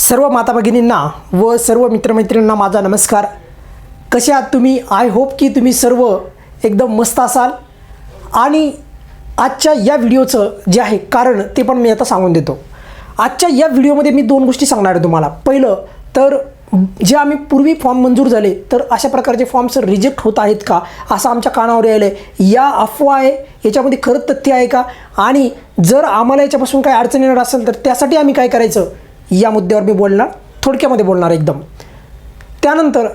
सर्व माता भगिनींना व सर्व मित्रमैत्रिणींना माझा नमस्कार. कसे आहात तुम्ही? आय होप की तुम्ही सर्व एकदम मस्त असाल. आणि आजच्या या व्हिडिओचं जे आहे कारण ते पण मी आता सांगून देतो. आजच्या या व्हिडिओमध्ये मी दोन गोष्टी सांगणार आहे तुम्हाला. पहिलं तर जे आम्ही पूर्वी फॉर्म मंजूर झाले तर अशा प्रकारचे फॉर्म्स रिजेक्ट होत आहेत का? असं आमच्या कानावर यायलं आहे या अफवा आहे याच्यामध्ये खरं तथ्य आहे का? आणि जर आम्हाला याच्यापासून काही अडचण येणार असेल तर त्यासाठी आम्ही काय करायचं? या मुद्द्यावर मी बोलणार थोडक्यामध्ये बोलणार एकदम. त्यानंतर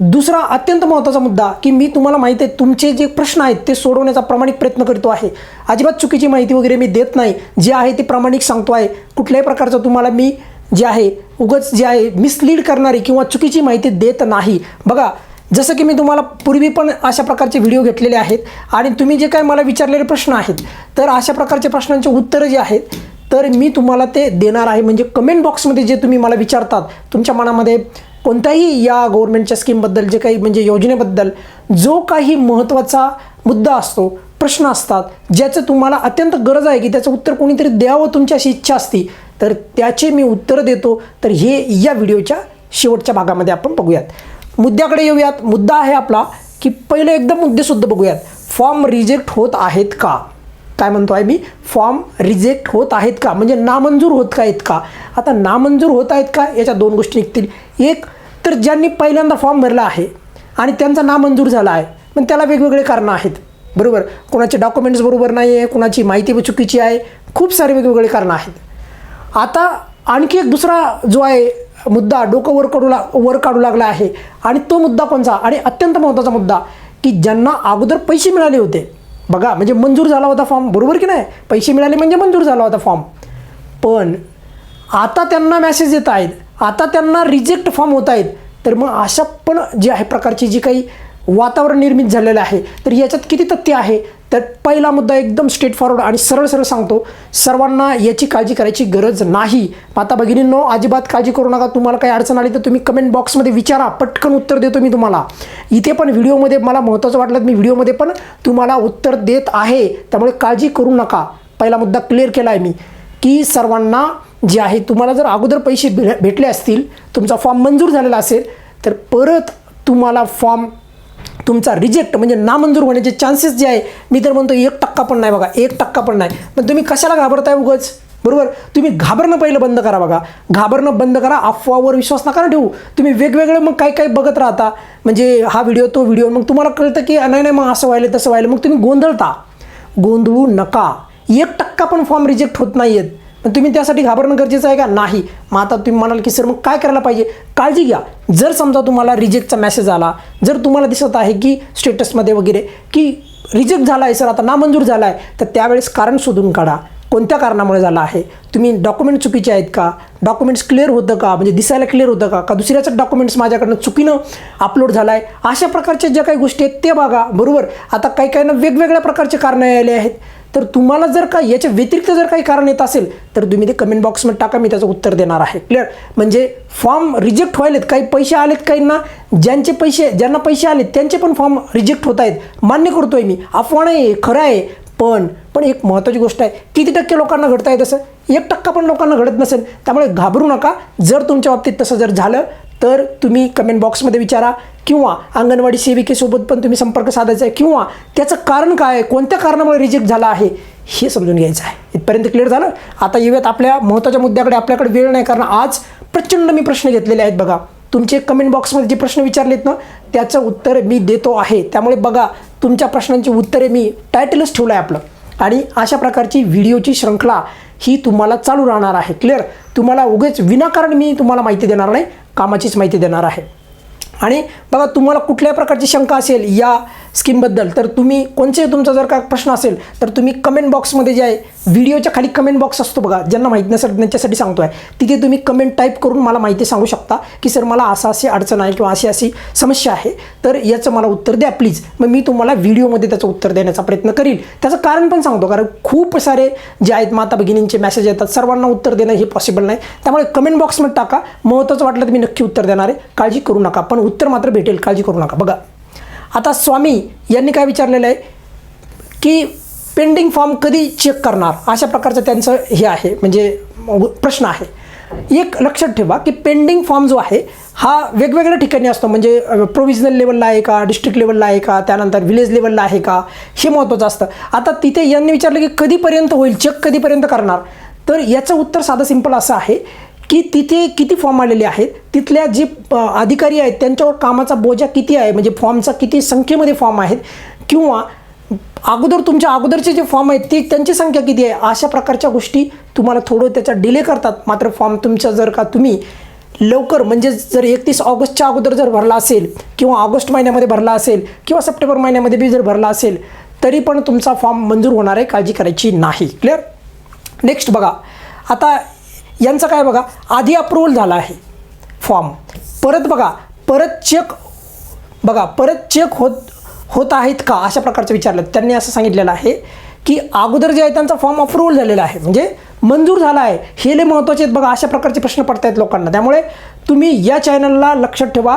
दुसरा अत्यंत महत्त्वाचा मुद्दा की मी तुम्हाला माहिती आहे तुमचे जे प्रश्न आहेत ते सोडवण्याचा प्रामाणिक प्रयत्न करतो आहे. अजिबात चुकीची माहिती वगैरे मी देत नाही. जे आहे ते प्रामाणिक सांगतो आहे. कुठल्याही प्रकारचं तुम्हाला मी जे आहे उगच जे आहे मिसलीड करणारी किंवा चुकीची माहिती देत नाही. बघा जसं की मी तुम्हाला पूर्वी पण अशा प्रकारचे व्हिडिओ घेतलेले आहेत आणि तुम्ही जे काय मला विचारलेले प्रश्न आहेत तर अशा प्रकारचे प्रश्नांचे उत्तरं जे आहेत तर मी तुम्हाला ते देणार आहे. म्हणजे कमेंट बॉक्समध्ये जे तुम्ही मला विचारतात तुमच्या मनामध्ये कोणत्याही या गव्हर्नमेंटच्या स्कीमबद्दल जे काही म्हणजे योजनेबद्दल जो काही महत्त्वाचा मुद्दा असतो प्रश्न असतात ज्याचं तुम्हाला अत्यंत गरज आहे की त्याचं उत्तर कोणीतरी द्यावं तुमची अशी इच्छा असती तर त्याचे मी उत्तर देतो. तर हे या व्हिडिओच्या शेवटच्या भागामध्ये आपण बघूयात. मुद्द्याकडे येऊयात. मुद्दा आहे आपला की पहिले एकदम मुद्देसुद्धा बघूयात. फॉर्म रिजेक्ट होत आहेत का? काय म्हणतो आहे मी फॉर्म रिजेक्ट होत आहेत का? म्हणजे नामंजूर होत का आहेत का आता नामंजूर होत आहेत का? याच्या दोन गोष्टी निघतील. एक तर ज्यांनी पहिल्यांदा फॉर्म भरला आहे आणि त्यांचा नामंजूर झाला आहे पण त्याला वेगवेगळे कारणं आहेत. बरोबर? कोणाचे डॉक्युमेंट्स बरोबर नाही आहे कोणाची माहिती चुकीची आहे खूप सारे वेगवेगळे कारणं आहेत. आता आणखी एक दुसरा जो आहे मुद्दा डोकं वर काढू ला वर काढू लागला आहे. आणि तो मुद्दा कोणचा आणि अत्यंत महत्त्वाचा मुद्दा की ज्यांना अगोदर पैसे मिळाले होते बघा म्हणजे मंजूर झाला होता फॉर्म बरोबर की नाही? पैसे मिळाले म्हणजे मंजूर झाला होता फॉर्म पण आता त्यांना मॅसेज येत आहेत. आता त्यांना रिजेक्ट फॉर्म होत आहेत. तर मग अशा पण जे आहे प्रकारची जी काही वातावरण निर्मित झालेलं आहे तर याच्यात किती तथ्य आहे? तर पहिला मुद्दा एकदम स्ट्रेट फॉरवर्ड आणि सरळ सरळ सांगतो सर्वांना याची काळजी करायची गरज नाही. माता भगिनींनो अजिबात काळजी करू नका तुम्हाला काही अडचण आली तर तुम्ही कमेंट बॉक्समध्ये विचारा पटकन उत्तर देतो मी तुम्हाला. इथे पण व्हिडिओमध्ये मला महत्त्वाचं वाटलं तर मी व्हिडिओमध्ये पण तुम्हाला उत्तर देत आहे त्यामुळे काळजी करू नका. पहिला मुद्दा क्लिअर केला आहे मी की सर्वांना जे आहे तुम्हाला जर अगोदर पैसे भे भेटले असतील तुमचा फॉर्म मंजूर झालेला असेल तर परत तुम्हाला फॉर्म तुमचा रिजेक्ट म्हणजे नामंजूर होण्याचे चान्सेस जे आहे मी तर म्हणतो एक टक्का पण नाही बघा एक टक्का पण नाही. पण तुम्ही कशाला घाबरताय उगच? बरोबर? तुम्ही घाबरणं पहिलं बंद करा बघा. घाबरणं बंद करा अफवावर विश्वास नका ना ठेवू. तुम्ही वेगवेगळे मग काही काही बघत राहता? म्हणजे हा व्हिडिओ तो व्हिडिओ मग तुम्हाला कळतं की नाही नाही मग असं व्हायलं तसं व्हायलं. मग तुम्ही गोंधळता. गोंधळू नका. एक टक्का पण फॉर्म रिजेक्ट होत नाही आहेत पण तुम्ही त्यासाठी घाबरणं गरजेचं आहे का? नाही. मग आता तुम्ही म्हणाल की सर मग काय करायला पाहिजे? काळजी घ्या. जर समजा तुम्हाला रिजेक्टचा मेसेज आला जर तुम्हाला दिसत आहे की स्टेटसमध्ये वगैरे की रिजेक्ट झाला आहे सर आता नामंजूर झाला आहे तर त्यावेळेस कारण शोधून काढा. कोणत्या कारणामुळे झाला आहे? तुम्ही डॉक्युमेंट चुकीचे आहेत का? डॉक्युमेंट्स क्लिअर होतं का? म्हणजे दिसायला क्लिअर होतं का? का दुसऱ्याचं डॉक्युमेंट्स माझ्याकडनं चुकीनं अपलोड झाला आहे अशा प्रकारच्या ज्या काही गोष्टी आहेत ते बघा. बरोबर? आता काही काहींना वेगवेगळ्या प्रकारचे कारणं आले आहेत. तर तुम्हाला जर का याच्या व्यतिरिक्त जर काही कारण येत असेल तर तुम्ही ते कमेंट बॉक्समध्ये टाका मी त्याचं उत्तर देणार आहे. क्लिअर म्हणजे फॉर्म रिजेक्ट व्हायलेत काही पैसे आलेत काहींना ज्यांचे पैसे ज्यांना पैसे आलेत त्यांचे पण फॉर्म रिजेक्ट होत आहेत. मान्य करतोय मी. अफवा नाही खरं आहे. पण पण एक महत्त्वाची गोष्ट आहे किती टक्के लोकांना घडता येत असं एक टक्का पण लोकांना घडत नसेल त्यामुळे घाबरू नका. जर तुमच्या बाबतीत तसं जर झालं तर तुम्ही कमेंट बॉक्समध्ये विचारा किंवा अंगणवाडी सेविकेसोबत पण तुम्ही संपर्क साधायचा आहे किंवा त्याचं कारण काय आहे कोणत्या कारणामुळे रिजेक्ट झाला आहे हे समजून घ्यायचं आहे. इथपर्यंत क्लिअर झालं? आता येऊयात आपल्या महत्त्वाच्या मुद्द्याकडे. आपल्याकडे वेळ नाही कारण आज प्रचंड मी प्रश्न घेतलेले आहेत बघा. तुमचे कमेंट बॉक्समध्ये जे प्रश्न विचारलेत ना त्याचं उत्तर मी देतो आहे. त्यामुळे बघा तुमच्या प्रश्नांची उत्तरे मी टायटलच ठेवलं आहे आपलं. आणि अशा प्रकारची व्हिडिओची श्रृंखला ही तुम्हाला चालू राहणार आहे. क्लिअर तुम्हाला उगेच विनाकारण मी तुम्हाला माहिती देणार नाही कामाचीच माहिती देणार आहे. आणि बघा तुम्हाला कुठल्या प्रकारची शंका असेल या स्कीमबद्दल तर तुम्ही कोणते तुमचा जर का प्रश्न असेल तर तुम्ही कमेंट बॉक्समध्ये जे आहे व्हिडिओच्या खाली कमेंट बॉक्स असतो बघा ज्यांना माहीत नसेल त्यांच्यासाठी सांगतो आहे तिथे तुम्ही कमेंट टाईप करून मला माहिती सांगू शकता की सर मला असं अशी अडचण आहे किंवा अशी अशी समस्या आहे तर याचं मला उत्तर द्या प्लीज मग मी तुम्हाला व्हिडिओमध्ये त्याचं उत्तर देण्याचा प्रयत्न करील. त्याचं कारण पण सांगतो कारण खूप सारे जे आहेत माता भगिनींचे मेसेज येतात सर्वांना उत्तर देणं हे पॉसिबल नाही. त्यामुळे कमेंट बॉक्समध्ये टाका महत्त्वाचं वाटलं तर मी नक्की उत्तर देणार आहे. काळजी करू नका पण उत्तर मात्र भेटेल काळजी करू नका. बघा. आता स्वामी यांनी काय विचारलेलं आहे? की पेंडिंग फॉर्म कधी चेक करणार? अशा प्रकारचं त्यांचं हे आहे म्हणजे प्रश्न आहे. एक लक्षात ठेवा की पेंडिंग फॉर्म जो आहे हा वेगवेगळ्या ठिकाणी असतो. म्हणजे प्रोव्हिजनल लेवलला आहे का डिस्ट्रिक्ट लेवलला आहे का त्यानंतर विलेज लेवलला आहे का हे महत्त्वाचं असतं. आता तिथे यांनी विचारलं की कधीपर्यंत होईल चेक कधीपर्यंत करणार? तर याचं उत्तर साधं सिंपल असं आहे की तिथे किती फॉर्म आलेले आहेत? तिथल्या जे अधिकारी आहेत त्यांच्यावर कामाचा बोजा किती आहे? म्हणजे फॉर्मचा किती संख्येमध्ये फॉर्म आहेत? किंवा अगोदर तुमच्या अगोदरचे जे फॉर्म आहेत ते त्यांची संख्या किती आहे? अशा प्रकारच्या गोष्टी तुम्हाला थोडं त्याचा डिले करतात. मात्र फॉर्म तुमचा जर का तुम्ही लवकर म्हणजे जर एकतीस ऑगस्टच्या अगोदर जर भरला असेल किंवा ऑगस्ट महिन्यामध्ये भरला असेल किंवा सप्टेंबर महिन्यामध्ये बी जर भरला असेल तरी पण तुमचा फॉर्म मंजूर होणार आहे काळजी करायची नाही. क्लिअर नेक्स्ट बघा. आता यांचं काय बघा आधी अप्रूव्हल झाला आहे. फॉर्म परत बघा परत चेक बघा परत चेक होत होत आहेत का? अशा प्रकारचं विचारलं. त्यांनी असं सांगितलेलं आहे की अगोदर जे आहे त्यांचा फॉर्म अप्रूव्हल झालेला आहे. म्हणजे मंजूर झाला आहे. हे लय महत्त्वाचे आहेत बघा अशा प्रकारचे प्रश्न पडत आहेत लोकांना. त्यामुळे तुम्ही या चॅनलला लक्षात ठेवा.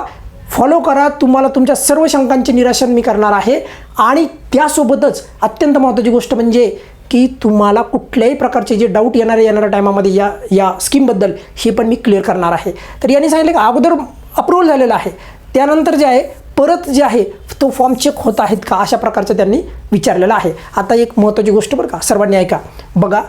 फॉलो करा. तुम्हाला तुमच्या सर्व शंकांचे निराशन मी करणार आहे. आणि त्यासोबतच अत्यंत महत्त्वाची गोष्ट म्हणजे की तुम्हाला कुठल्याही प्रकारचे जे डाऊट येणारे येणाऱ्या टायमामध्ये या या स्कीमबद्दल हे पण मी क्लिअर करणार आहे. तर यांनी सांगितलं की अगोदर अप्रूव्हल झालेलं आहे. त्यानंतर जे आहे परत जे आहे तो फॉर्म चेक होत आहेत का? अशा प्रकारचं त्यांनी विचारलेलं आहे. आता एक महत्त्वाची गोष्ट बरं का सर्वांनी ऐका. बघा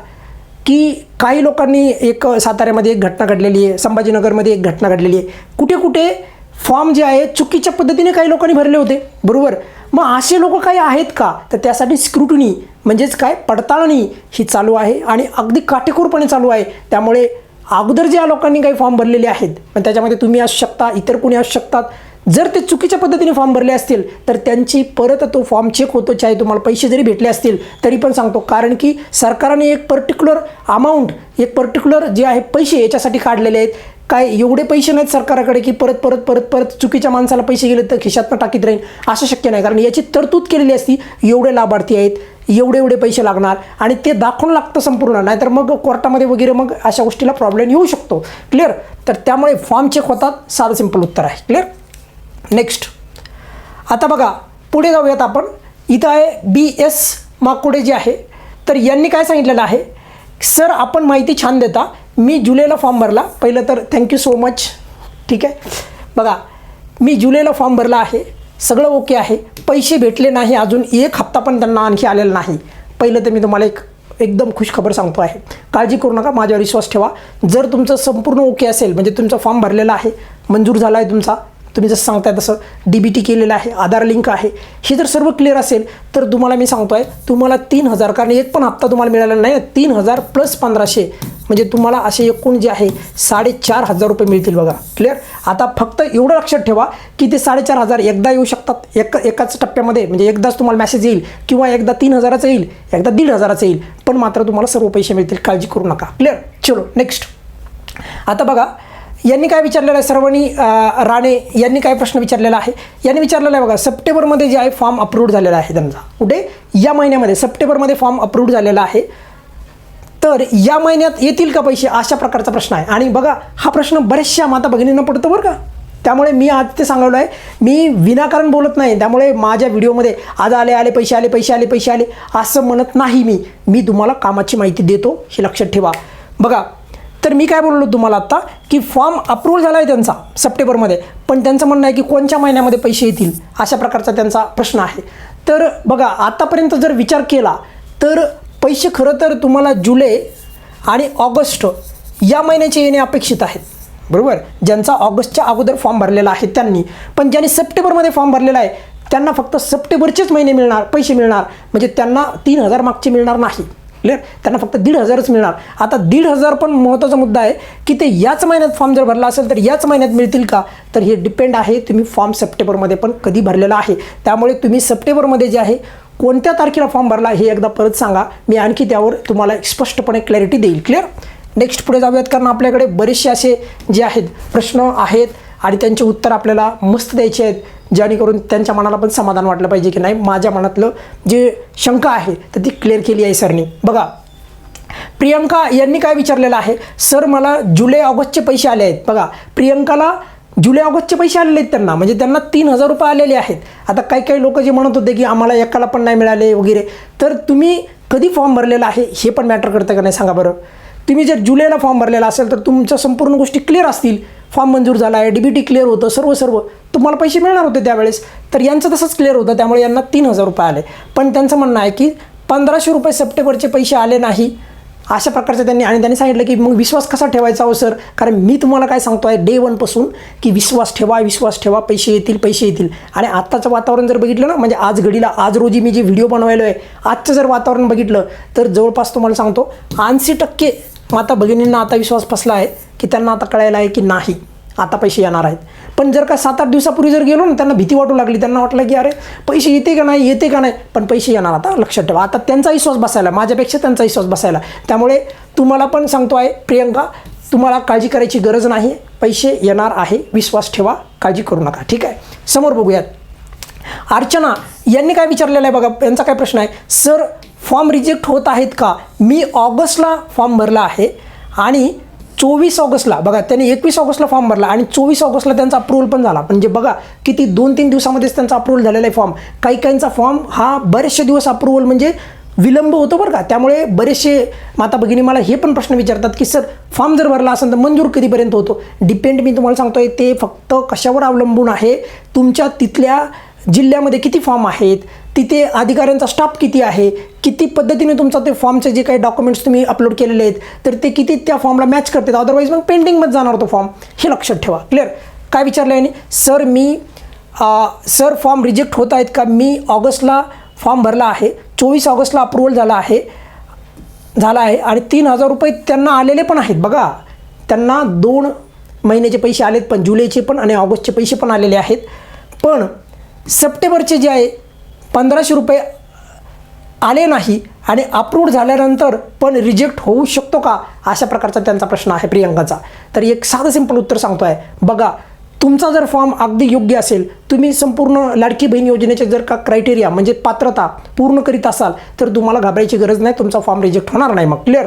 की काही लोकांनी एक साताऱ्यामध्ये एक घटना घडलेली आहे संभाजीनगरमध्ये एक घटना घडलेली आहे. कुठे कुठे फॉर्म जे आहे चुकीच्या पद्धतीने काही लोकांनी भरले होते. बरोबर? मग असे लोक काही आहेत का? तर त्यासाठी स्क्रुटनी म्हणजेच काय? पडताळणी ही चालू आहे आणि अगदी काटेकोरपणे चालू आहे. त्यामुळे अगोदर ज्या लोकांनी काही फॉर्म भरलेले आहेत पण त्याच्यामध्ये तुम्ही असू शकता इतर कोणी असू शकतात. जर ते चुकीच्या पद्धतीने फॉर्म भरले असतील तर त्यांची परत तो फॉर्म चेक होतो चाहे तुम्हाला पैसे जरी भेटले असतील तरी पण सांगतो. कारण की सरकारने एक पर्टिक्युलर अमाऊंट एक पर्टिक्युलर जे आहे पैसे याच्यासाठी काढलेले आहेत. काय एवढे पैसे नाहीत सरकाराकडे की परत परत परत परत चुकीच्या माणसाला पैसे गेले तर खिशातनं टाकीत राहील असं शक्य नाही. कारण याची तरतूद केलेली असती एवढे लाभार्थी आहेत एवढे एवढे पैसे लागणार आणि ते दाखवून लागतं संपूर्ण. नाहीतर मग कोर्टामध्ये वगैरे मग अशा गोष्टीला प्रॉब्लेम येऊ शकतो. क्लिअर तर त्यामुळे फॉर्म चेक होतात साधं सिंपल उत्तर आहे. क्लिअर नेक्स्ट आता बघा पुढे जाऊयात आपण. इथं आहे बी एस माकुडे जे आहे तर यांनी काय सांगितलेलं आहे? सर आपण माहिती छान देता. मी जुलैला फॉर्म भरला. पहिलं तर थँक्यू सो मच ठीक आहे? बघा मी जुलैला फॉर्म भरला आहे. सगळं ओके आहे. पैसे भेटले नाही अजून. एक हप्ता पण त्यांना आणखी आलेला नाही. पहिलं तर मी तुम्हाला एक एकदम खुश खबर सांगतो आहे. काळजी करू नका. माझ्यावर विश्वास ठेवा. जर तुमचं संपूर्ण ओके असेल म्हणजे तुमचा फॉर्म भरलेला आहे मंजूर झाला आहे तुमचा तुम्ही जसं सांगताय तसं डी बी टी केलेलं आहे आधार लिंक आहे हे जर सर्व क्लिअर असेल तर तुम्हाला मी सांगतो आहे तुम्हाला तीन हजार कारण एक पण हप्ता तुम्हाला मिळालेला नाही तीन हजार प्लस पंधराशे म्हणजे तुम्हाला असे एकूण जे आहे साडेचार हजार रुपये मिळतील बघा. क्लिअर आता फक्त एवढं लक्षात ठेवा की ते साडेचार हजार एकदा येऊ शकतात. एक एकाच टप्प्यामध्ये म्हणजे एकदाच तुम्हाला मेसेज येईल किंवा एकदा तीन हजाराचं येईल एकदा दीड हजाराचं येईल पण मात्र तुम्हाला सर्व पैसे मिळतील काळजी करू नका. क्लिअर चलो नेक्स्ट आता बघा यांनी काय विचारलेलं आहे? सर्वणी राणे यांनी काय प्रश्न विचारलेला आहे? यांनी विचारलेला आहे बघा सप्टेंबरमध्ये जे आहे फॉर्म अप्रूव्ड झालेला आहे त्यांचा. कुठे? या महिन्यामध्ये सप्टेंबरमध्ये फॉर्म अप्रूव्ड झालेला आहे. तर या महिन्यात येतील का पैसे? अशा प्रकारचा प्रश्न आहे. आणि बघा हा प्रश्न बऱ्याचशा माता भगिनींना पडतो बरं का. त्यामुळे मी आज ते सांगवलं आहे. मी विनाकारण बोलत नाही. त्यामुळे माझ्या व्हिडिओमध्ये आज आले आले पैसे आले पैसे आले पैसे आले असं म्हणत नाही मी. मी तुम्हाला कामाची माहिती देतो. हे लक्षात ठेवा. बघा तर मी काय बोललो तुम्हाला आत्ता की फॉर्म अप्रूव्हल झाला आहे त्यांचा सप्टेंबरमध्ये. पण त्यांचं म्हणणं आहे की कोणत्या महिन्यामध्ये पैसे येतील? अशा प्रकारचा त्यांचा प्रश्न आहे. तर बघा आतापर्यंत जर विचार केला तर पैसे खरं तर तुम्हाला जुलै आणि ऑगस्ट या महिन्याचे येणे अपेक्षित आहेत. बरोबर? ज्यांचा ऑगस्टच्या अगोदर फॉर्म भरलेला आहे त्यांनी. पण ज्यांनी सप्टेंबरमध्ये फॉर्म भरलेला आहे त्यांना फक्त सप्टेंबरचेच महिने मिळणार पैसे मिळणार. म्हणजे त्यांना तीन हजार मागचे मिळणार नाही. क्लिअर त्यांना फक्त दीड हजारच मिळणार. आता दीड हजार पण महत्त्वाचा मुद्दा आहे की ते याच महिन्यात फॉर्म जर भरला असेल तर याच महिन्यात मिळतील का? तर हे डिपेंड आहे तुम्ही फॉर्म सप्टेंबरमध्ये पण कधी भरलेला आहे. त्यामुळे तुम्ही सप्टेंबरमध्ये जे आहे कोणत्या तारखेला फॉर्म भरला हे एकदा परत सांगा. मी आणखी त्यावर तुम्हाला एक स्पष्टपणे क्लॅरिटी देईल. क्लिअर नेक्स्ट पुढे जाऊयात कारण आपल्याकडे बरेचसे असे जे आहेत प्रश्न आहेत आणि त्यांचे उत्तर आपल्याला मस्त द्यायचे आहेत जेणेकरून त्यांच्या मनाला पण समाधान वाटलं पाहिजे की नाही. माझ्या मनातलं जे शंका आहे तर ती क्लिअर केली आहे सरनी. बघा प्रियंका यांनी काय विचारलेलं आहे? सर मला जुलै ऑगस्टचे पैसे आले आहेत. बघा प्रियंकाला जुलै ऑगस्टचे पैसे आलेले आहेत त्यांना. म्हणजे त्यांना तीन हजार रुपये आलेले आहेत. आता काही काही लोक जे म्हणत होते की आम्हाला एकाला पण नाही मिळाले वगैरे. तर तुम्ही कधी फॉर्म भरलेला आहे? हे पण मॅटर करतं का नाही सांगा बरं. तुम्ही जर जुलैला फॉर्म भरलेला असेल तर तुमच्या संपूर्ण गोष्टी क्लिअर असतील. फॉर्म मंजूर झाला आहे डी बी टी क्लिअर होतं सर्व सर्व. तुम्हाला पैसे मिळणार होते त्यावेळेस. तर यांचं तसंच क्लिअर होतं त्यामुळे यांना तीन हजार रुपये आले. पण त्यांचं म्हणणं आहे की पंधराशे रुपये सप्टेंबरचे पैसे आले नाही. अशा प्रकारचं त्यांनी आणि त्यांनी सांगितलं की मग विश्वास कसा ठेवायचा हो सर? कारण मी तुम्हाला काय सांगतो आहे डे वनपासून की विश्वास ठेवा विश्वास ठेवा पैसे येतील पैसे येतील. आणि आत्ताचं वातावरण जर बघितलं ना म्हणजे आज घडीला आज रोजी मी जे व्हिडिओ बनवायलो आहे आजचं जर वातावरण बघितलं तर जवळपास तुम्हाला सांगतो ऐंशी टक्के मग आता भगिनींना आता विश्वास फसला आहे की त्यांना आता कळायला आहे की नाही आता पैसे येणार आहेत. पण जर का सात आठ दिवसापूर्वी जर गेलो ना त्यांना भीती वाटू लागली. त्यांना वाटलं की अरे पैसे येते का नाही येते का नाही? पण पैसे येणार आता लक्षात ठेवा. आता त्यांचा विश्वास बसायला माझ्यापेक्षा त्यांचा विश्वास बसायला. त्यामुळे तुम्हाला पण सांगतो आहे प्रियंका तुम्हाला काळजी करायची गरज नाही. पैसे येणार आहे विश्वास ठेवा काळजी करू नका. ठीक आहे? समोर बघूयात. अर्चना यांनी काय विचारलेलं आहे बघा यांचा काय प्रश्न आहे? सर फॉर्म रिजेक्ट होत आहेत का? मी ऑगस्टला फॉर्म भरला आहे आणि चोवीस ऑगस्टला बघा त्यांनी एकवीस ऑगस्टला फॉर्म भरला आणि चोवीस ऑगस्टला त्यांचा अप्रूव्हल पण झाला. म्हणजे बघा किती दोन तीन दिवसामध्येच त्यांचा अप्रूव्हल झालेला आहे फॉर्म काही काहींचा फॉर्म हा बरेचसे दिवस अप्रूव्हल म्हणजे विलंब होतो बरं का. त्यामुळे बरेचसे माता भगिनी मला हे पण प्रश्न विचारतात की सर फॉर्म जर भरला असेल तर मंजूर कधीपर्यंत होतो? डिपेंड मी तुम्हाला सांगतोय ते फक्त कशावर अवलंबून आहे? तुमच्या तिथल्या जिल्ह्यामध्ये किती फॉर्म आहेत? तिथे अधिकाऱ्यांचा स्टाफ किती आहे? किती पद्धतीने तुमचा ते फॉर्मचे जे काही डॉक्युमेंट्स तुम्ही अपलोड केलेले आहेत तर ते किती त्या फॉर्मला मॅच करतात? अदरवाईज मग पेंडिंगमध्ये जाणार तो फॉर्म हे लक्षात ठेवा. क्लिअर काय विचारलं यांनी? सर मी आ, सर फॉर्म रिजेक्ट होत आहेत का? मी ऑगस्टला फॉर्म भरला आहे. चोवीस ऑगस्टला अप्रुव्हल झाला आहे. झाला आहे. आणि तीन हजार रुपये त्यांना आलेले पण आहेत. बघा त्यांना दोन महिन्याचे पैसे आलेत पण जुलैचे पण आणि ऑगस्टचे पैसे पण आलेले आहेत. पण सप्टेंबरचे जे आहे पंधराशे रुपये आले नाही आणि अप्रूव्ह झाल्यानंतर पण रिजेक्ट होऊ शकतो का अशा प्रकारचा त्यांचा प्रश्न आहे प्रियंकाचा. तर एक साधं सिंपल उत्तर सांगतो आहे बघा तुमचा जर फॉर्म अगदी योग्य असेल तुम्ही संपूर्ण लाडकी बहीण योजनेचे जर का क्रायटेरिया म्हणजे पात्रता पूर्ण करीत असाल तर तुम्हाला घाबरायची गरज नाही तुमचा फॉर्म रिजेक्ट होणार नाही मग. क्लिअर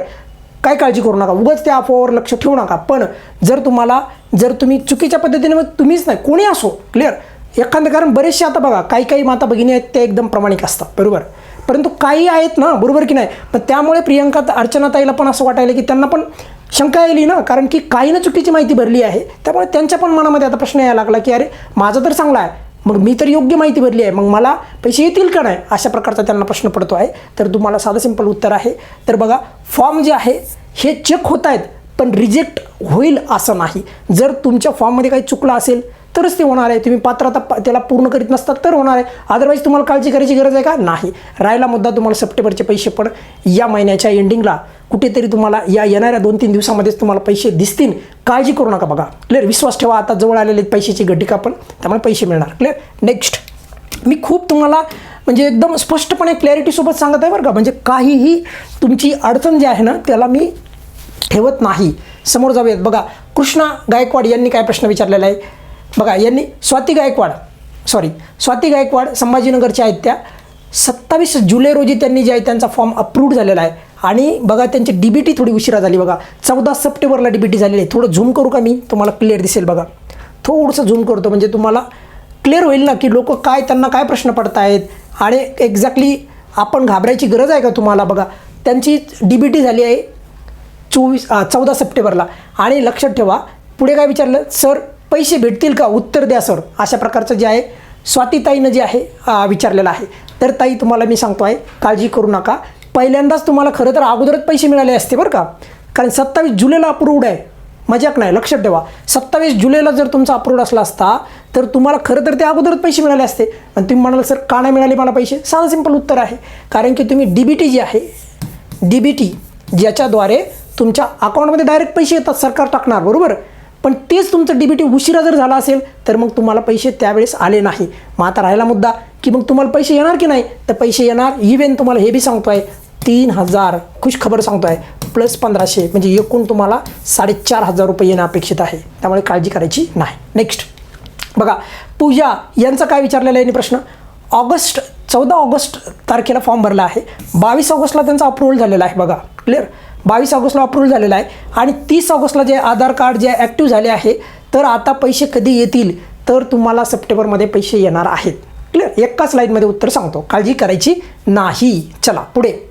काय काळजी करू नका. उगाच त्या अफवावर लक्ष ठेवू नका. पण जर तुम्हाला जर तुम्ही चुकीच्या पद्धतीने मग तुम्हीच नाही कोणी असो क्लिअर एखादं कारण बरेचसे आता बघा काही काही माता भगिनी आहेत त्या एकदम प्रामाणिक असतात बरोबर? परंतु काही आहेत ना बरोबर की नाही? पण त्यामुळे प्रियंका अर्चनाताईला पण असं वाटायला की त्यांना पण शंका येईल ना कारण की काही ना चुकीची माहिती भरली आहे. त्यामुळे त्यांच्या पण मनामध्ये आता प्रश्न यायला लागला की अरे माझं तर चांगला आहे मग मी तर योग्य माहिती भरली आहे मग मला पैसे येतील का नाही? अशा प्रकारचा त्यांना प्रश्न पडतो आहे. तर तुम्हाला साधं सिंपल उत्तर आहे. तर बघा फॉर्म जे आहे हे चेक होत आहेत पण रिजेक्ट होईल असं नाही. जर तुमच्या फॉर्ममध्ये काही चुकलं असेल तरच ते होणार आहे. तुम्ही पात्रता आता त्याला पूर्ण करीत नसतात तर होणार आहे. अदरवाईज तुम्हाला काळजी करायची गरज आहे का? नाही. राहिला मुद्दा तुम्हाला सप्टेंबरचे पैसे पण या महिन्याच्या एंडिंगला कुठेतरी तुम्हाला या येणाऱ्या दोन तीन दिवसामध्येच तुम्हाला पैसे दिसतील. काळजी करू नका बघा. क्लिअर विश्वास ठेवा. आता जवळ आलेले आहेत पैशाची गड्डिका पण. त्यामुळे पैसे मिळणार. क्लिअर नेक्स्ट मी खूप तुम्हाला म्हणजे एकदम स्पष्टपणे क्लॅरिटीसोबत सांगत आहे बरं का. म्हणजे काहीही तुमची अडचण जी आहे ना त्याला मी ठेवत नाही. समोर जाऊयात. बघा कृष्णा गायकवाड यांनी काय प्रश्न विचारलेला आहे? बघा यांनी स्वाती गायकवाड सॉरी स्वाती गायकवाड संभाजीनगरच्या आहेत त्या. सत्तावीस जुलै रोजी त्यांनी जे आहे त्यांचा फॉर्म अप्रूव्ड झालेला आहे. आणि बघा त्यांची डी बी टी थोडी उशिरा झाली बघा. चौदा सप्टेंबरला डी बी टी झालेली आहे. थोडं झूम करू का मी? तुम्हाला क्लिअर दिसेल बघा. थोडंसं झूम करतो म्हणजे तुम्हाला क्लिअर होईल ना की लोक काय त्यांना काय प्रश्न पडत आहेत आणि एक्झॅक्टली आपण घाबरायची गरज आहे का तुम्हाला बघा? त्यांची डी बी टी झाली आहे चोवीस चौदा सप्टेंबरला. आणि लक्षात ठेवा पुढे काय विचारलं? सर पैसे भेटतील का? उत्तर द्या सर अशा प्रकारचं जे आहे स्वातीताईनं जे आहे विचारलेलं आहे. तर ताई तुम्हाला मी सांगतो आहे काळजी करू नका. पहिल्यांदाच तुम्हाला खरं तर अगोदरच पैसे मिळाले असते बरं का? कारण सत्तावीस जुलैला अप्रूव्ड आहे. मजाक नाही लक्षात ठेवा. सत्तावीस जुलैला जर तुमचा अप्रूव्ड असला असता तर तुम्हाला खरं तर ते अगोदरच पैसे मिळाले असते. आणि तुम्ही म्हणाल सर का नाही मिळाले मला पैसे? साधं सिंपल उत्तर आहे. कारण की तुम्ही डी बी टी जी आहे डी बी टी ज्याच्याद्वारे तुमच्या अकाउंटमध्ये डायरेक्ट पैसे येतात सरकार टाकणार बरोबर? पण तेच तुमचं डी बी टी उशिरा जर झाला असेल तर मग तुम्हाला पैसे त्यावेळेस आले नाही. मग आता राहिला मुद्दा की मग तुम्हाला पैसे येणार की नाही? तर पैसे येणार इव्हन तुम्हाला हे बी सांगतो आहे तीन हजार खुश खबर सांगतो आहे प्लस पंधराशे म्हणजे एकूण तुम्हाला साडेचार हजार रुपये येणं अपेक्षित आहे. त्यामुळे काळजी करायची नाही. नेक्स्ट बघा पूजा यांचा काय विचारलेला आहे यांनी प्रश्न. ऑगस्ट चौदा ऑगस्ट तारखेला फॉर्म भरला आहे. बावीस ऑगस्टला त्यांचा अप्रूव्हल झालेला आहे बघा. क्लिअर बावीस ऑगस्टला अप्रूव्ह झालेला आहे. आणि तीस ऑगस्टला जे आधार कार्ड जे ॲक्टिव्ह झाले आहे तर आता पैसे कधी येतील? तर तुम्हाला सप्टेंबरमध्ये पैसे येणार आहेत. क्लिअर एकाच लाईनमध्ये उत्तर सांगतो. काळजी करायची नाही. चला पुढे.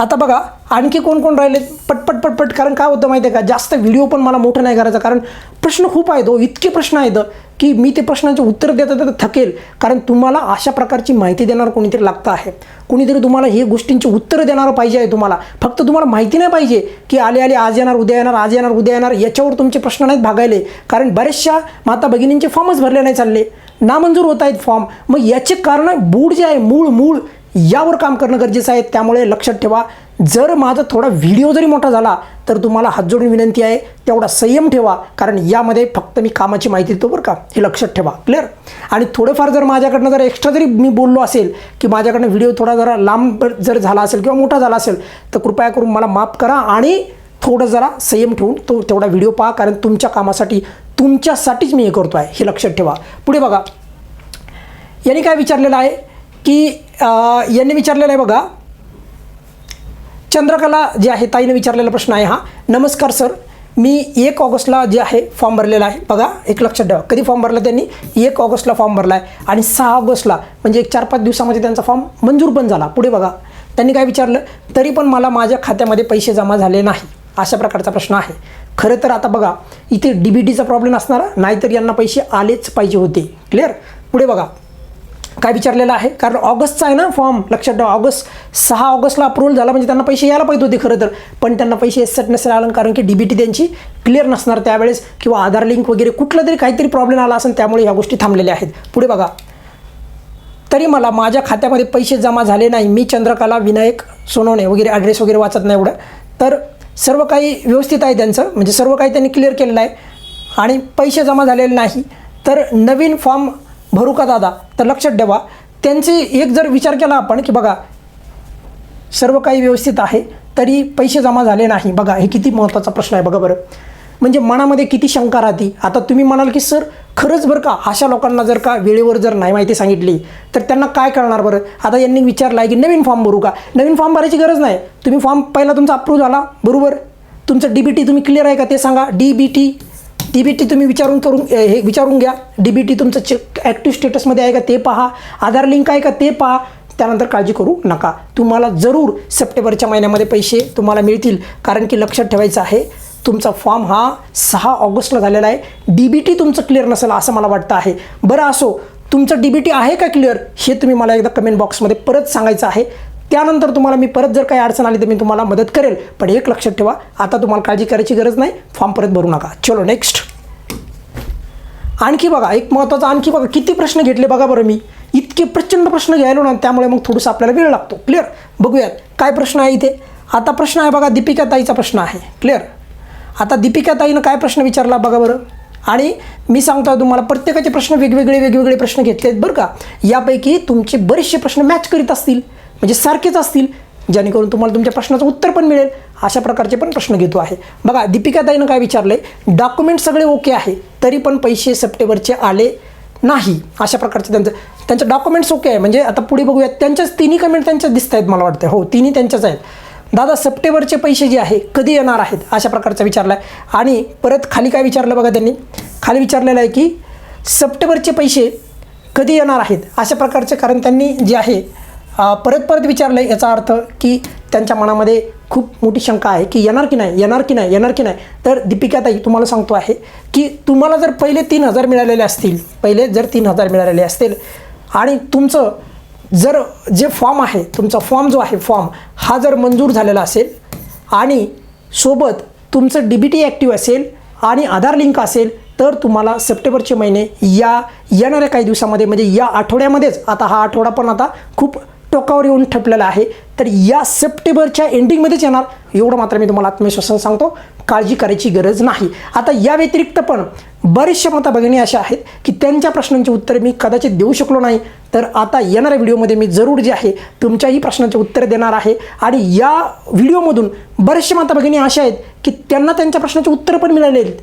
आता बघा आणखी कोण कोण राहिले? पटपट पटपट कारण काय होतं माहिती आहे का? जास्त व्हिडिओ पण मला मोठं नाही करायचा कारण प्रश्न खूप आहेत हो इतके प्रश्न आहेत की मी ते प्रश्नांचे उत्तर देता देता थकेल. कारण तुम्हाला अशा प्रकारची माहिती देणार कोणीतरी लागतं आहे. कोणीतरी तुम्हाला हे गोष्टींची उत्तरं देणारं पाहिजे आहे तुम्हाला. फक्त तुम्हाला माहिती नाही पाहिजे की आले आले आज येणार उद्या येणार आज येणार उद्या येणार याच्यावर तुमचे प्रश्न नाहीत भागायले. कारण बऱ्याचशा माता भगिनींचे फॉर्मच भरले नाही चालले. नामंजूर होत आहेत फॉर्म मग याचे कारण बूड जे आहे मूळ मूळ यावर काम करणं गरजेचं आहे. त्यामुळे लक्षात ठेवा जर माझा थोडा व्हिडिओ जरी मोठा झाला तर तुम्हाला हात जोडून विनंती आहे तेवढा संयम ठेवा कारण यामध्ये फक्त मी कामाची माहिती देतो बरं का. हे लक्षात ठेवा. क्लिअर आणि थोडंफार जर माझ्याकडनं जर एक्स्ट्रा जरी मी बोललो असेल की माझ्याकडनं व्हिडिओ थोडा जरा लांब जर झाला असेल किंवा मोठा झाला असेल तर कृपया करून मला माफ करा आणि थोडं जरा संयम ठेवून तो तेवढा व्हिडिओ पहा कारण तुमच्या कामासाठी तुमच्यासाठीच मी हे करतो आहे हे लक्षात ठेवा. पुढे बघा. यांनी काय विचारलेलं आहे? की यांनी विचारलेलं आहे बघा. चंद्रकला जे आहे ताईने विचारलेला प्रश्न आहे हा. नमस्कार सर मी एक ऑगस्टला जे आहे फॉर्म भरलेला आहे. बघा एक लक्षात ठेवा. कधी फॉर्म भरला त्यांनी? एक ऑगस्टला फॉर्म भरला आहे. आणि सहा ऑगस्टला म्हणजे एक चार पाच दिवसामध्ये त्यांचा फॉर्म मंजूर पण झाला. पुढे बघा. त्यांनी काय विचारलं? तरी पण मला माझ्या खात्यामध्ये पैसे जमा झाले नाही. अशा प्रकारचा प्रश्न आहे. खरं तर आता बघा इथे डी बी टीचा प्रॉब्लेम असणार नाहीतर यांना पैसे आलेच पाहिजे होते. क्लिअर पुढे बघा. काय विचारलेलं आहे? कारण ऑगस्टचा आहे ना फॉर्म लक्षात ठेवा ऑगस्ट सहा ऑगस्टला अप्रूव्हल झाला म्हणजे त्यांना पैसे यायला पाहिजे होते खरं तर. पण त्यांना पैसे एसट नसेल आलं कारण की डीबीटी त्यांची क्लिअर नसणार त्यावेळेस किंवा आधार लिंक वगैरे कुठला तरी काहीतरी प्रॉब्लेम आला असेल त्यामुळे ह्या गोष्टी थांबलेल्या आहेत. पुढे बघा. तरी मला माझ्या खात्यामध्ये पैसे जमा झाले नाही. मी चंद्रकला विनायक सोनवणे वगैरे ॲड्रेस वगैरे वाचत नाही एवढं. तर सर्व काही व्यवस्थित आहे त्यांचं म्हणजे सर्व काही त्यांनी क्लिअर केलेलं आहे. आणि पैसे जमा झालेले नाही. तर नवीन फॉर्म भरू का दादा? तर लक्षात ठेवा त्यांचे एक जर विचार केला आपण की बघा सर्व काही व्यवस्थित आहे तरी पैसे जमा झाले नाही. बघा हे किती महत्त्वाचा प्रश्न आहे बघा बरं. म्हणजे मनामध्ये किती शंका राहते. आता तुम्ही म्हणाल की सर खरंच बरं का? अशा लोकांना जर का वेळेवर जर नाही माहिती सांगितली तर त्यांना काय कळणार बरं? आता यांनी विचारलं आहे की नवीन फॉर्म भरू का? नवीन फॉर्म भरायची गरज नाही. तुम्ही फॉर्म पहिला तुमचा अप्रूव्ह झाला बरोबर? तुमचं डी बी टी तुम्ही क्लिअर आहे का? ते सांगा. D B T D B T तुम्ही विचारून करून हे विचारून घ्या. डी बी टी तुमचं चेक ॲक्टिव्ह स्टेटसमध्ये आहे का ते पहा. आधार लिंक आहे का ते पहा. त्यानंतर काळजी करू नका. तुम्हाला जरूर सप्टेंबरच्या महिन्यामध्ये पैसे तुम्हाला मिळतील. कारण की लक्षात ठेवायचं आहे तुमचा फॉर्म हा सहा ऑगस्टला झालेला आहे. डी बी टी तुमचं क्लिअर नसेल असं मला वाटतं आहे. बरं असो तुमचं डी बी टी आहे का क्लिअर हे तुम्ही मला एकदा कमेंट बॉक्समध्ये परत सांगायचं आहे. त्यानंतर तुम्हाला मी परत जर काही अडचण आली तर मी तुम्हाला मदत करेल. पण एक लक्षात ठेवा आता तुम्हाला काळजी करायची गरज नाही. फॉर्म परत भरू नका. चलो नेक्स्ट आणखी बघा एक महत्त्वाचा आणखी बघा किती प्रश्न घेतले बघा बरं मी. इतके प्रचंड प्रश्न घ्यायलो ना त्यामुळे मग थोडंसं आपल्याला वेळ लागतो. क्लिअर बघूयात. काय प्रश्न आहे इथे? आता प्रश्न आहे बघा दीपिका ताईचा प्रश्न आहे. क्लिअर आता दीपिका ताईनं काय प्रश्न विचारला बघा बरं? आणि मी सांगतो तुम्हाला प्रत्येकाचे प्रश्न वेगवेगळे वेगवेगळे प्रश्न घेतले आहेत बरं का? यापैकी तुमचे बरेचसे प्रश्न मॅच करीत असतील. म्हणजे सारखेच असतील जेणेकरून तुम्हाला तुमच्या प्रश्नाचं उत्तर पण मिळेल. अशा प्रकारचे पण प्रश्न घेतो आहे. बघा दीपिकाताईनं काय विचारले डॉक्युमेंट सगळे ओके आहे तरी पण पैसे सप्टेंबरचे आले नाही अशा प्रकारचे त्यांचं त्यांचं डॉक्युमेंट्स ओके आहे. म्हणजे आता पुढे बघूयात त्यांच्याच तिन्ही कमेंट त्यांच्याच दिसत आहेत मला वाटतं. हो तिन्ही त्यांच्याच आहेत. दादा सप्टेंबरचे पैसे जे आहे कधी येणार आहेत? अशा प्रकारचा विचारला आहे आणि परत खाली काय विचारलं बघा त्यांनी? खाली विचारलेलं आहे की सप्टेंबरचे पैसे कधी येणार आहेत? अशा प्रकारचे कारण त्यांनी जे आहे परत परत विचारलं आहे याचा अर्थ की त्यांच्या मनामध्ये खूप मोठी शंका आहे की येणार की नाही येणार की नाही येणार की नाही. तर दीपिकाताई तुम्हाला सांगतो आहे की तुम्हाला जर पहिले तीन हजार मिळालेले असतील पहिले जर तीन हजार मिळालेले असतील आणि तुमचं जर जे फॉर्म आहे तुमचा फॉर्म जो आहे फॉर्म हा जर मंजूर झालेला असेल आणि सोबत तुमचं डी बी टी ॲक्टिव्ह असेल आणि आधार लिंक असेल तर तुम्हाला सप्टेंबरचे महिने या येणाऱ्या काही दिवसामध्ये म्हणजे या आठवड्यामध्येच आता हा आठवडा पण आता खूप टोकावर येऊन ठेपलेला आहे. तर या सप्टेंबरच्या एंडिंगमध्येच येणार. एवढं मात्र मी तुम्हाला आत्मविश्वासानं सांगतो. काळजी करायची गरज नाही. आता या व्यतिरिक्त पण बरेचशा माता भगिनी अशा आहेत की त्यांच्या प्रश्नांची उत्तरे मी कदाचित देऊ शकलो नाही. तर आता येणाऱ्या व्हिडिओमध्ये मी जरूर जे आहे तुमच्याही प्रश्नांचे उत्तर देणार आहे. आणि या व्हिडिओमधून बरेचशा माता भगिनी अशा आहेत की त्यांना त्यांच्या प्रश्नाचे उत्तर पण मिळाले आहेत.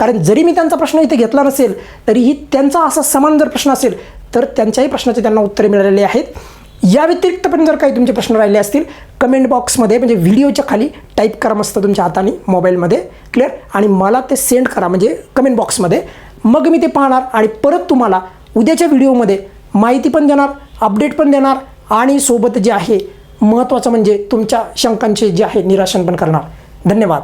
कारण जरी मी त्यांचा प्रश्न इथे घेतला नसेल तरीही त्यांचा असा समान जर प्रश्न असेल तर त्यांच्याही प्रश्नाचे त्यांना उत्तरे मिळालेली आहेत. या व्यतिरिक्त पण जर काही तुमचे प्रश्न राहिले असतील कमेंट बॉक्समध्ये म्हणजे व्हिडिओच्या खाली टाईप करा मस्त तुमच्या हाताने मोबाईलमध्ये क्लिअर आणि मला ते सेंड करा म्हणजे कमेंट बॉक्समध्ये मग मी ते पाहणार आणि परत तुम्हाला उद्याच्या व्हिडिओमध्ये माहिती पण देणार अपडेट पण देणार आणि सोबत जे आहे महत्त्वाचं म्हणजे तुमच्या शंकांचे जे आहे निराशन पण करणार. धन्यवाद.